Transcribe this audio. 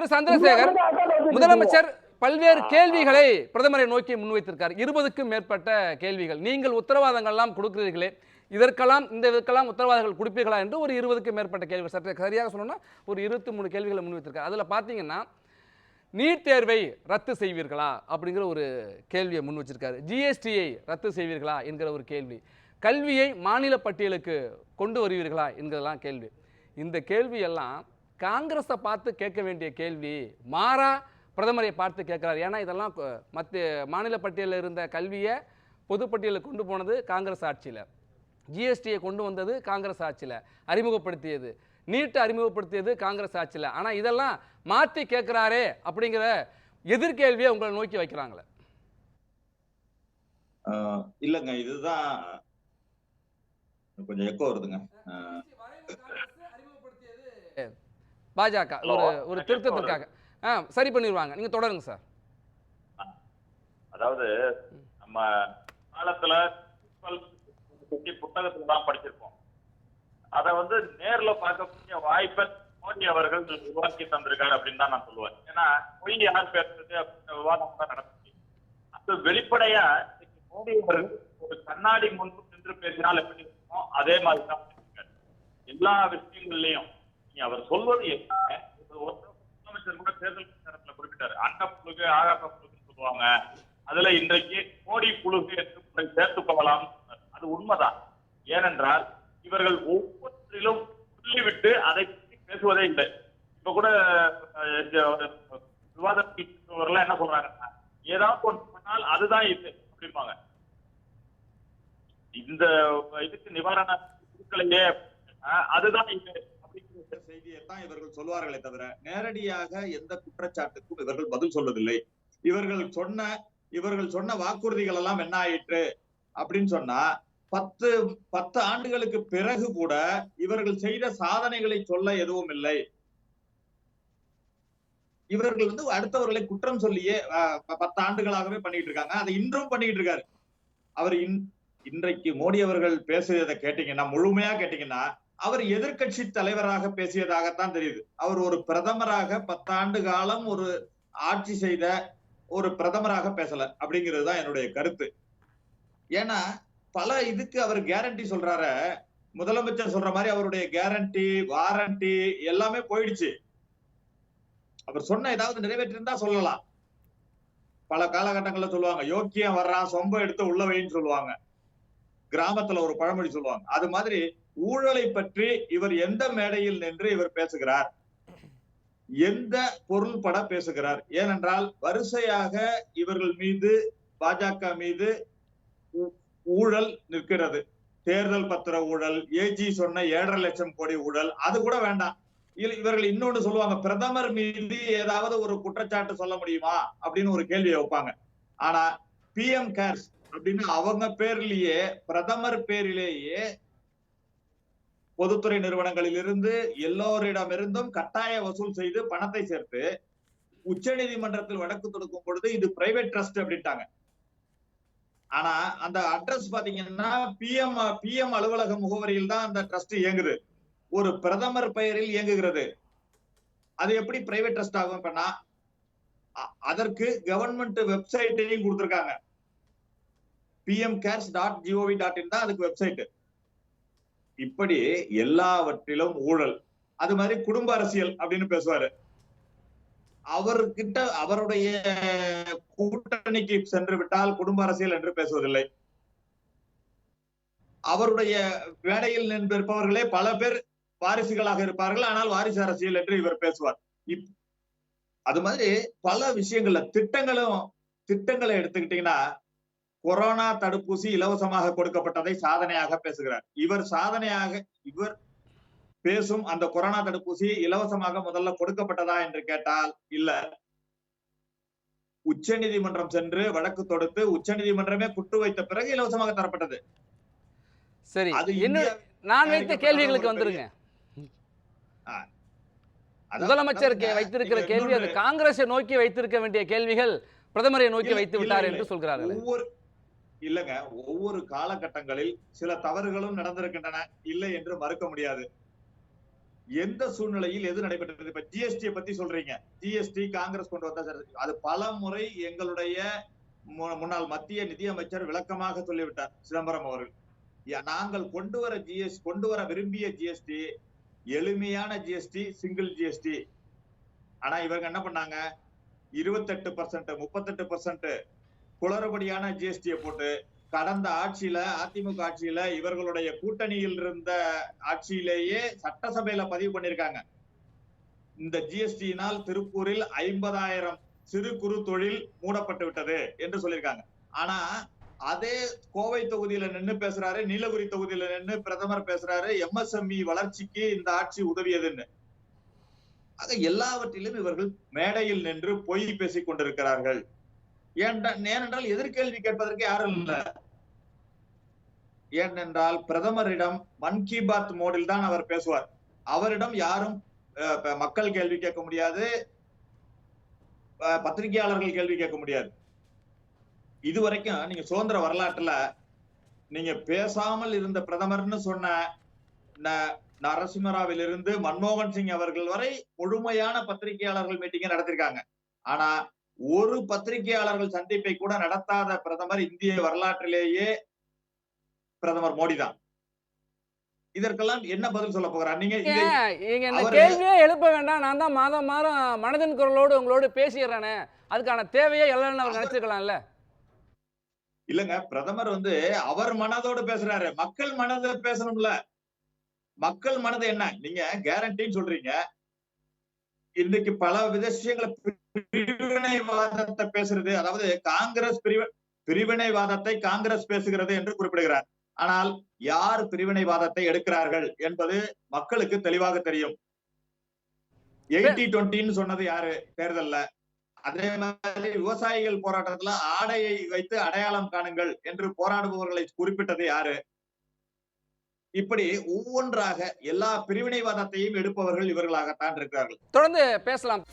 திரு சந்திரசேகர் முதலமைச்சர் பல்வேறு கேள்விகளை பிரதமரை நோக்கி முன்வைத்திருக்கார். இருபதுக்கும் மேற்பட்ட கேள்விகள். நீங்கள் உத்தரவாதங்கள்லாம் கொடுக்கிறீர்களே இதற்கெல்லாம் இந்த இதற்கெல்லாம் உத்தரவாதங்கள் கொடுப்பீர்களா என்று ஒரு இருபதுக்கும் மேற்பட்ட கேள்வி சற்று சரியாக சொல்லணும்னா ஒரு இருபத்தி மூணு கேள்விகளை முன்வைத்திருக்கார். அதில் பார்த்தீங்கன்னா நீட் தேர்வை ரத்து செய்வீர்களா அப்படிங்கிற ஒரு கேள்வியை முன் வச்சிருக்காரு ஜிஎஸ்டியை ரத்து செய்வீர்களா என்கிற ஒரு கேள்வி. கல்வியை மாநில பட்டியலுக்கு கொண்டு வருவீர்களா என்கிறதெல்லாம் கேள்வி. இந்த கேள்வியெல்லாம் காங்கிரஸை பார்த்து கேட்க வேண்டிய கேள்வி மாறா பிரதமரை பார்த்து கேட்குறாரு. ஏன்னா இதெல்லாம் மத்திய மாநில பட்டியலில் இருந்த கல்வியை பொதுப்பட்டியலில் கொண்டு போனது காங்கிரஸ் ஆட்சியில். ஜிஎஸ்டியை கொண்டு வந்தது காங்கிரஸ் ஆட்சியில். அறிமுகப்படுத்தியது. நீட்டை அறிமுகப்படுத்தியது காங்கிரஸ் ஆட்சியில். ஆனால் இதெல்லாம் மாற்றி கேட்குறாரே அப்படிங்கிற எதிர்கேள்வியை உங்களை நோக்கி வைக்கிறாங்களே. இல்லைங்க. இதுதான் கொஞ்சம் எக்கோ வருதுங்க. பாஜக. ஒரு ஒரு திருத்தத்திற்காக. ஆ சரி பண்ணிடுவாங்க. நீங்கள் தொடருங்க சார். அதாவது நம்ம காலத்துல புத்தகத்துல தான் படிச்சிருப்போம். அதை வந்து நேர்ல பார்க்கக்கூடிய வாய்ப்பை மோடி அவர்கள் உருவாக்கி தந்திருக்காரு அப்படின்னு தான் நான் சொல்லுவேன். ஏன்னா பொய் யார் பேசுறது அப்படின்ற விவாதம் தான் நடந்துச்சு. அது வெளிப்படையா மோடி அவர்கள் ஒரு கண்ணாடி முன்பு நின்று பேசினால் எப்படி இருக்குமோ அதே மாதிரி தான். எல்லா விஷயங்கள்லயும் அவர் சொல்வது என்ன? ஒரு முதலமைச்சர் கூட தேர்தல் பிரச்சாரத்துல குறிப்பிட்டாரு. அண்ட புழுகு ஆகாச புழுகுன்னு சொல்லுவாங்க. அதுல இன்றைக்கு கோடி புழுகு என்று சேர்த்துக் கொள்ளலாம் அது உண்மைதான். ஏனென்றால் இவர்கள் ஒவ்வொன்றிலும் சொல்லிவிட்டு அதை பற்றி பேசுவதே இல்லை. இப்ப கூட விவாதத்தில் என்ன சொல்றாங்கன்னா ஏதாவது ஒன்று பண்ணால் அதுதான் இது அப்படிம்பாங்க. இந்த இதுக்கு நிவாரண கொடுக்கலையே அதுதான் இது. செய்தியை தான் இவர்கள் சொல்வார்களே தவிர நேரடியாக எந்த குற்றச்சாட்டுக்கும் இவர்கள் பதில் சொல்வதில்லை. இவர்கள் சொன்ன இவர்கள் சொன்ன வாக்குறுதிகள் எல்லாம் என்ன ஆயிற்று? அப்படின்னு சொன்னா பத்து பத்து ஆண்டுகளுக்கு பிறகு கூட இவர்கள் செய்த சாதனைகளை சொல்ல எதுவும் இல்லை. இவர்கள் வந்து அடுத்தவர்களை குற்றம் சொல்லியே பத்து ஆண்டுகளாகவே பண்ணிட்டு இருக்காங்க. அதை இன்றும் பண்ணிட்டு இருக்காரு. அவர் இன் இன்றைக்கு மோடி அவர்கள் பேசுறதை கேட்டீங்கன்னா முழுமையா கேட்டீங்கன்னா அவர் எதிர்க்கட்சி தலைவராக பேசியதாகத்தான் தெரியுது. அவர் ஒரு பிரதமராக பத்தாண்டு காலம் ஒரு ஆட்சி செய்த ஒரு பிரதமராக பேசல அப்படிங்கிறது தான் என்னுடைய கருத்து. ஏன்னா பல இதுக்கு அவர் கேரண்டி சொல்றாரு. முதலமைச்சர் சொல்ற மாதிரி அவருடைய கேரண்டி வாரண்டி எல்லாமே போயிடுச்சு. அவர் சொன்ன ஏதாவது நிறைவேற்றிருந்தா சொல்லலாம். பல காலகட்டங்கள்ல சொல்லுவாங்க யோக்கியம் வர்றான் சொம்ப எடுத்து உள்ள வைன்னு சொல்லுவாங்க. கிராமத்துல ஒரு பழமொழி சொல்லுவாங்க. அது மாதிரி ஊழலை பற்றி இவர் எந்த மேடையில் நின்று இவர் பேசுகிறார்? எந்த பொருள் பட பேசுகிறார்? ஏனென்றால் வரிசையாக இவர்கள் மீது பாஜக மீது ஊழல் நிற்கிறது. தேர்தல் பத்திர ஊழல் ஏஜி சொன்ன ஏழரை லட்சம் கோடி ஊழல் அது கூட வேண்டாம். இவர்கள் இன்னொன்னு சொல்லுவாங்க பிரதமர் மீது ஏதாவது ஒரு குற்றச்சாட்டு சொல்ல முடியுமா? அப்படின்னு ஒரு கேள்வியை வைப்பாங்க. ஆனா பி எம் கேர்ஸ் அப்படின்னு அவங்க பேர்லயே பிரதமர் பேரிலேயே பொதுத்துறை நிறுவனங்களில் இருந்து எல்லோரிடமிருந்தும் கட்டாய வசூல் செய்து பணத்தை சேர்த்து உச்ச நீதிமன்றத்தில் வழக்கு தொடுக்கும் பொழுது இது பிரைவேட் ட்ரஸ்ட் அப்படின்ட்டாங்க. ஆனா அந்த அட்ரஸ் பாத்தீங்கன்னா பிஎம் பிஎம் அலுவலக முகவரியில் தான் அந்த ட்ரஸ்ட் இயங்குது. ஒரு பிரதமர் பெயரில் இயங்குகிறது. அது எப்படி பிரைவேட் ட்ரஸ்ட் ஆகும் பண்ணா அதற்கு கவர்மெண்ட் வெப்சைட்டையும் கொடுத்துருக்காங்க. PM cares dot gov dot in தான் அதுக்கு வெப்சைட் இப்படி எல்லாவற்றிலும் ஊழல். அது மாதிரி குடும்ப அரசியல் அப்படின்னு பேசுவாரு. அவர்கிட்ட அவருடைய கூட்டணிக்கு சென்று விட்டால் குடும்ப அரசியல் என்று பேசுவதில்லை. அவருடைய வேலையில் நின்றிருப்பவர்களே பல பேர் வாரிசுகளாக இருப்பார்கள். ஆனால் வாரிசு அரசியல் என்று இவர் பேசுவார். இப் அது மாதிரி பல விஷயங்கள்ல திட்டங்களும் திட்டங்களை எடுத்துக்கிட்டீங்கன்னா கொரோனா தடுப்பூசி இலவசமாக கொடுக்கப்பட்டதை சாதனையாக பேசுகிறார். இவர் சாதனையாக இவர் பேசும் அந்த கொரோனா தடுப்பூசி இலவசமாக முதல்ல கொடுக்கப்பட்டதா என்று கேட்டால் இல்ல. உச்ச நீதிமன்றம் சென்று வழக்கு தொடுத்து உச்ச நீதிமன்றமே குட்டு வைத்த பிறகு இலவசமாக தரப்பட்டது. சரி அது நான் வைத்த கேள்விகளுக்கு வந்துருங்க. முதலமைச்சர் வைத்திருக்கிற கேள்வி அது காங்கிரஸை நோக்கி வைத்திருக்க வேண்டிய கேள்விகள் பிரதமரை நோக்கி வைத்து விட்டார். என்று சொல்கிறார்கள். இல்லங்க ஒவ்வொரு காலகட்டங்களில் சில தவறுகளும் நடந்திருக்கின்றன. இல்லை என்று மறுக்க முடியாது. எந்த சூழ்நிலையில் எது நடைபெற்றது? இப்ப ஜிஎஸ்டியை பத்தி சொல்றீங்க. ஜிஎஸ்டி காங்கிரஸ் கொண்டு வந்தா அது பல முறை எங்களுடைய முன்னாள் மத்திய நிதியமைச்சர் விளக்கமாக சொல்லிவிட்டார் சிதம்பரம் அவர்கள். நாங்கள் கொண்டு வர ஜிஎஸ் கொண்டு வர விரும்பிய ஜிஎஸ்டி எளிமையான ஜிஎஸ்டி சிங்கிள் ஜிஎஸ்டி ஆனா இவங்க என்ன பண்ணாங்க? இருபத்தெட்டு பர்சன்ட் முப்பத்தெட்டு பர்சன்ட் குளறுபடியான ஜிஎஸ்டியை போட்டு கடந்த ஆட்சியில அதிமுக ஆட்சியில இவர்களுடைய கூட்டணியில் இருந்த ஆட்சியிலேயே சட்டசபையில பதிவு பண்ணிருக்காங்க இந்த ஜிஎஸ்டியினால் திருப்பூரில் ஐம்பதாயிரம் சிறு குறு தொழில் மூடப்பட்டு விட்டது என்று சொல்லியிருக்காங்க. ஆனா அதே கோவை தொகுதியில நின்னு பேசுறாரு நீலகிரி தொகுதியில நின்னு பிரதமர் பேசுறாரு எம்எஸ்எம்இ வளர்ச்சிக்கு இந்த ஆட்சி உதவியதுன்னு. ஆக எல்லாவற்றிலும் இவர்கள் மேடையில் நின்று பொய் பேசிக் கொண்டிருக்கிறார்கள். ஏனென்றால் எதிர்கேள்வி கேட்பதற்கு யாரும் இல்ல. ஏனென்றால் பிரதமரிடம் மன் கி பாத் மோடில் தான் அவர் பேசுவார். அவரிடம் யாரும் மக்கள் கேள்வி கேட்க முடியாது. பத்திரிகையாளர்கள் கேள்வி கேட்க முடியாது. இதுவரைக்கும் நீங்க சுதந்திர வரலாற்றுல நீங்க பேசாமல் இருந்த பிரதமர்னு சொன்ன ந- நரசிம்மராவிலிருந்து மன்மோகன் சிங் அவர்கள் வரை முழுமையான பத்திரிகையாளர்கள் மீட்டிங்கை நடத்திருக்காங்க. ஆனா ஒரு பத்திரிகையாளர்கள் சந்திப்பை கூட நடத்தாத பிரதமர் இந்திய வரலாற்றிலேயே பிரதமர் மோடி தான் இதற்கெல்லாம் என்ன பதில் சொல்ல போகிறார்? நீங்க அவரு- கேள்வியே எழுப்ப வேண்டாம். நான் தான் மாதம் மாதம் மனதின் குரலோடு உங்களோடு பேசிடுறேனே. அதுக்கான தேவையே இல்லைன்னு அவர் நினைச்சிருக்கலாம்ல? இல்லங்க பிரதமர் வந்து அவர் மனதோடு பேசுறாரு. மக்கள் மனதை பேசணும்ல. மக்கள் மனது என்ன? நீங்க கேரண்டின்னு சொல்றீங்க. இன்னைக்கு பல விஷயங்களை பிரிவினைவாதத்தை பேசுறது அதாவது காங்கிரஸ் பிரிவு பிரிவினைவாதத்தை காங்கிரஸ் பேசுகிறது என்று குறிப்பிடுகிறார். ஆனால் யார் பிரிவினைவாதத்தை எடுக்கிறார்கள் என்பது மக்களுக்கு தெளிவாக தெரியும். எயிட்டி டுவெண்ட்டின்னு சொன்னது யாரு? தேர்தல்ல. அதே மாதிரி விவசாயிகள் போராட்டத்துல ஆடையை வைத்து அடையாளம் காணுங்கள் என்று போராடுபவர்களை குறிப்பிட்டது யாரு? இப்படி ஒவ்வொன்றாக எல்லா பிரிவினைவாதத்தையும் எடுப்பவர்கள் இவர்களாகத்தான் இருக்கிறார்கள். தொடர்ந்து பேசலாம்.